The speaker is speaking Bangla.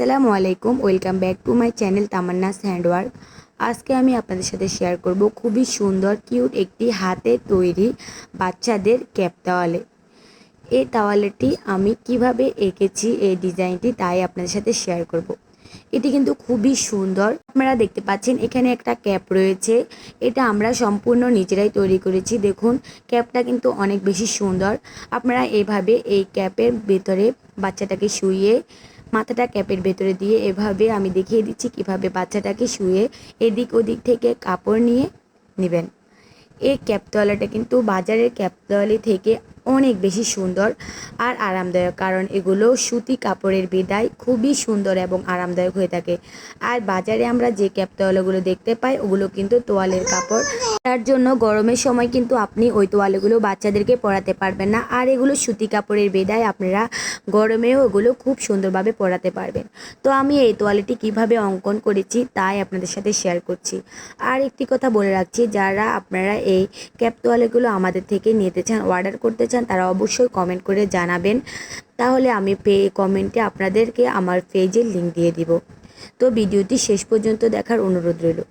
আসসালামু আলাইকুম, welcome back to my channel Tamanna's handwork আজকে আমি আপনাদের সাথে শেয়ার করব খুবই সুন্দর, কিউট একটি হাতে তৈরি বাচ্চাদের ক্যাপ তাওয়ালে। এই তাওয়ালেটি আমি কীভাবে এঁকেছি, এই ডিজাইনটি তাই আপনাদের সাথে শেয়ার করব। এটি কিন্তু খুবই সুন্দর। আপনারা দেখতে পাচ্ছেন এখানে একটা ক্যাপ রয়েছে। এটা আমরা সম্পূর্ণ নিজেরাই তৈরি করেছি। দেখুন, ক্যাপটা কিন্তু অনেক বেশি সুন্দর। আপনারা এভাবে এই ক্যাপের ভেতরে বাচ্চাটাকে শুইয়ে মাথাটা ক্যাপের ভেতরে দিয়ে এভাবে আমি দেখিয়ে দিচ্ছি কীভাবে বাচ্চাটাকে শুয়ে এদিক ওদিক থেকে কাপড় নিয়ে নেবেন। এই ক্যাপতলাটা কিন্তু বাজারের ক্যাপতলি থেকে অনেক বেশি সুন্দর আর আরামদায়ক, কারণ এগুলো সুতি কাপড়ের বিদায় খুবই সুন্দর এবং আরামদায়ক হয়ে থাকে। আর বাজারে আমরা যে ক্যাপতলাগুলো দেখতে পাই, ওগুলো কিন্তু তোয়ালের কাপড় তার জন্য গরমের সময় কিন্তু আপনি ওই তোয়ালেগুলো বাচ্চাদেরকে পরাতে পারবেন না। আর এগুলো সুতি কাপড়ের বেদায় আপনারা গরমেও ওগুলো খুব সুন্দরভাবে পরাতে পারবেন। তো আমি এই তোয়ালেটি কীভাবে অঙ্কন করেছি তাই আপনাদের সাথে শেয়ার করছি। আর একটি কথা বলে রাখছি, যারা আপনারা এই ক্যাপ তোয়ালেগুলো আমাদের থেকে নিতে চান, অর্ডার করতে চান, তারা অবশ্যই কমেন্ট করে জানাবেন। তাহলে আমি পে কমেন্টে আপনাদেরকে আমার পেজের লিঙ্ক দিয়ে দিব। তো ভিডিওটি শেষ পর্যন্ত দেখার অনুরোধ রইল।